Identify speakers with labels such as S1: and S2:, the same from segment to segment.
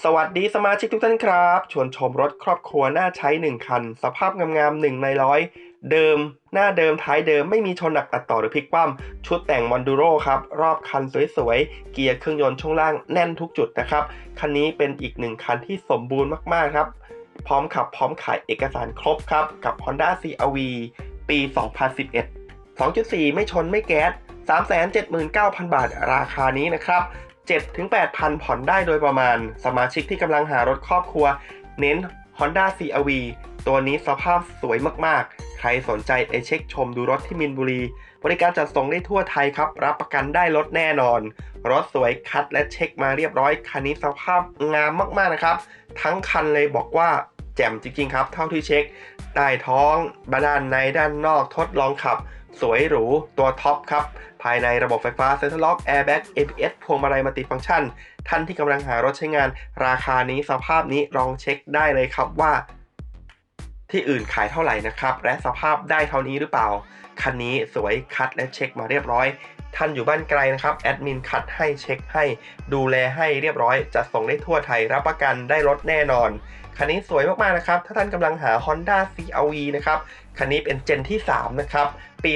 S1: สวัสดีสมาชิกทุกท่านครับ ชวนชมรถครอบครัวน่าใช้ 1 คัน สภาพงามๆ1ในร้อยเดิม หน้าเดิมท้ายเดิมไม่มีชนหนักตัดต่อหรือพลิกคว่ำชุดแต่งมอนดูโรครับ รอบคันสวยๆ เกียร์เครื่องยนต์ช่วงล่างแน่นทุกจุดนะครับ คันนี้เป็นอีกหนึ่งคันที่สมบูรณ์มากๆครับ พร้อมขับพร้อมขายเอกสารครบครับ กับ Honda CRV ปี 2011 2.4 ไม่ชนไม่แก๊ส379,000 บาทราคานี้นะครับ 7-8,000 ผ่อนได้โดยประมาณ สมาชิกที่กำลังหารถครอบครัว เน้น Honda CRV ตัวนี้สภาพสวยมากๆ ใครสนใจไปเช็คชมดูรถที่มินบุรี บริการจัดส่งได้ทั่วไทยครับ รับประกันได้รถแน่นอน รถสวยคัดและเช็คมาเรียบร้อย คันนี้สภาพงามมากๆนะครับ ทั้งคันเลยบอกว่าแจ่มจริงๆครับ เท่าที่เช็ค ใต้ท้อง บด้านในด้านนอกทดลองขับ สวยหรู ตัวท็อปครับ ภายในระบบไฟฟ้าเซ็นทรัลล็อกแอร์แบ็ก ABS พวงมาลัยมัลติฟังก์ชัน ท่านที่กำลังหารถใช้งาน ราคานี้สภาพนี้ลองเช็คได้เลยครับว่า ที่อื่นขายเท่าไหร่นะครับ และสภาพได้เท่านี้หรือเปล่าคันนี้สวยคัดและเช็คมาเรียบร้อย ท่านอยู่บ้านไกลนะครับ แอดมินคัดให้เช็คให้ ดูแลให้เรียบร้อย จะส่งได้ทั่วไทยรับประกันได้รถแน่นอน คันนี้สวยมากๆนะครับ ถ้าท่านกำลังหา Honda CRV นะครับ คันนี้เป็นเจนที่ 3 นะครับ ปี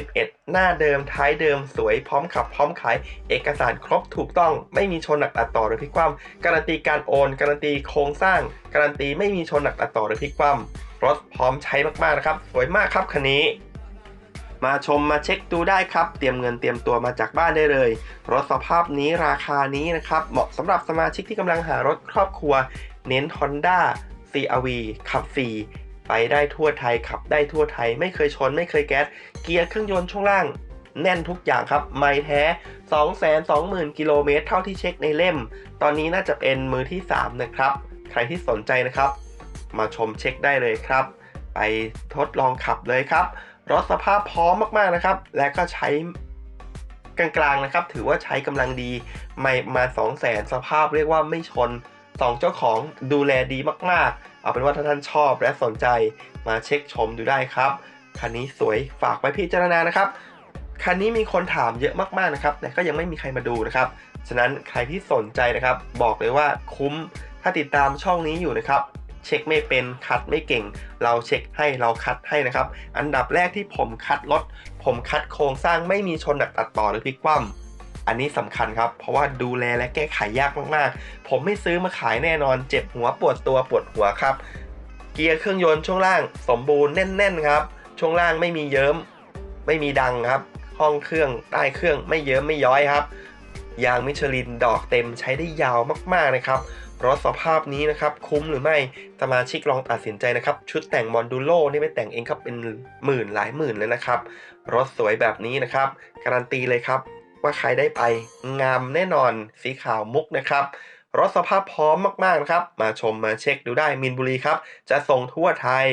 S1: 2011 หน้าเดิมท้ายเดิมสวยพร้อมขับพร้อมขาย เอกสารครบถูกต้อง ไม่มีชนหนักตัดต่อหรือพลิกคว่ำการันตีการโอน การันตีโครงสร้าง การันตีไม่มีชนหนักตัดต่อหรือพลิกคว่ำรถพร้อมใช้มากๆนะครับ สวยมากครับคันนี้ มาชมมาเช็คดูได้ครับ เตรียมเงินเตรียมตัวมาจากบ้านได้เลย รถสภาพนี้ราคานี้นะครับ เหมาะสำหรับสมาชิกที่กำลังหารถครอบครัว เน้น Honda CRV ขับฟรีไปได้ทั่วไทยขับได้ทั่วไทย ไม่เคยชนไม่เคยแก๊ส เกียร์เครื่องยนต์ช่วงล่าง แน่นทุกอย่างครับ ไม่แท้ 220,000 กิโลเมตรเท่าที่เช็คในเล่ม ตอนนี้น่าจะเป็นมือที่ 3 นะครับ ใครที่สนใจนะครับ มาชมเช็คได้เลยครับ ไปทดลองขับเลยครับ รถสภาพพร้อมมากๆนะครับ และก็ใช้กลางๆนะครับ ถือว่าใช้กำลังดีไม่มา2 0 0แสนสภาพเรียกว่าไม่ชน2เจ้าของดูแลดีมากๆ เอาเป็นว่าถ้าท่านชอบและสนใจมาเช็คชมดูได้ครับ คันนี้สวยฝากไปพิจารณานะครับ คันนี้มีคนถามเยอะมากๆนะครับ แต่ก็ยังไม่มีใครมาดูนะครับ ฉะนั้นใครที่สนใจนะครับ บอกเลยว่าคุ้ม ถ้าติดตามช่องนี้อยู่นะครับ เช็คไม่เป็นคัดไม่เก่ง เราเช็คให้เราคัดให้นะครับ อันดับแรกที่ผมคัดรถ ผมคัดโครงสร้างไม่มีชนหนักตัดต่อหรือพลิกคว่ำอันนี้สำคัญครับ เพราะว่าดูแลและแก้ไขยากมากๆ ผมไม่ซื้อมาขายแน่นอน เจ็บหัวปวดตัวปวดหัวครับ เกียร์เครื่องยนต์ช่วงล่างสมบูรณ์แน่นๆครับ ช่วงล่างไม่มีเยิ้ม ไม่มีดังครับ ห้องเครื่องใต้เครื่องไม่เยิ้มไม่ย้อยครับ ยางมิชลินดอกเต็มใช้ได้ยาวมากๆนะครับ รถสภาพนี้นะครับคุ้มหรือไม่สมาชิกลองตัดสินใจนะครับ ชุดแต่งมอนดูโลนี่ไม่แต่งเองครับเป็นหมื่นหลายหมื่นเลยนะครับรถสวยแบบนี้นะครับการันตีเลยครับว่าใครได้ไปงามแน่นอนสีขาวมุกนะครับรถสภาพพร้อมมากๆนะครับ มาชมมาเช็คดูได้มินบุรีครับ จะส่งทั่วไทย